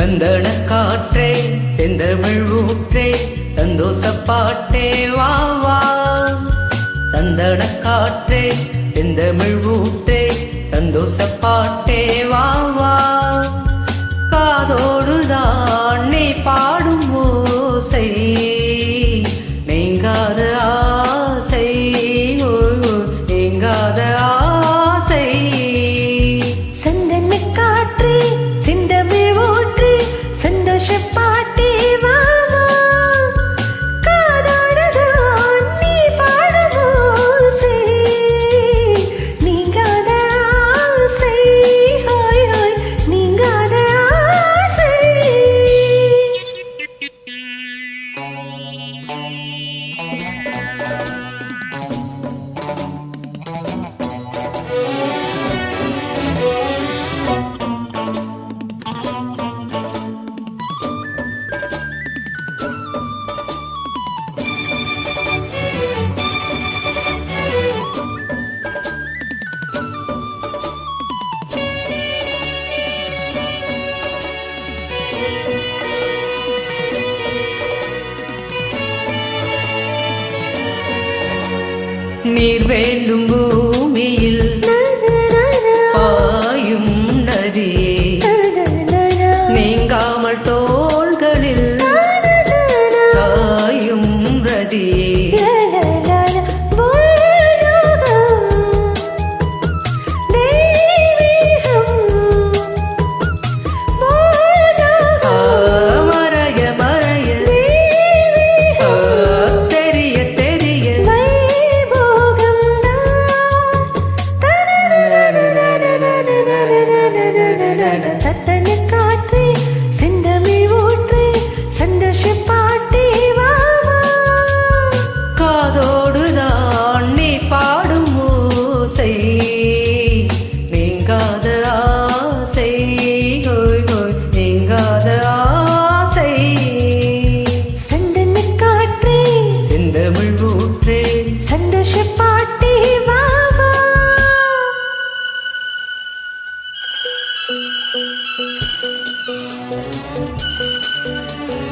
சந்தன காற்றே செந்தமிழ் ஊற்றே சந்தோஷ பாட்டே வா வா. சந்தன காற்றே செந்தமிழ் ஊற்றே சந்தோஷ பாட்டே வா வா. காதோடுதான் நீ பாடும் ஓசை நீங்காத ஆசை ஓய் ஓய், நீங்காத நீர் வேண்டும் பூமியில். பாயும் நதியே நீங்காமல் தோள்களில். சாயும் ரதியே Thank you.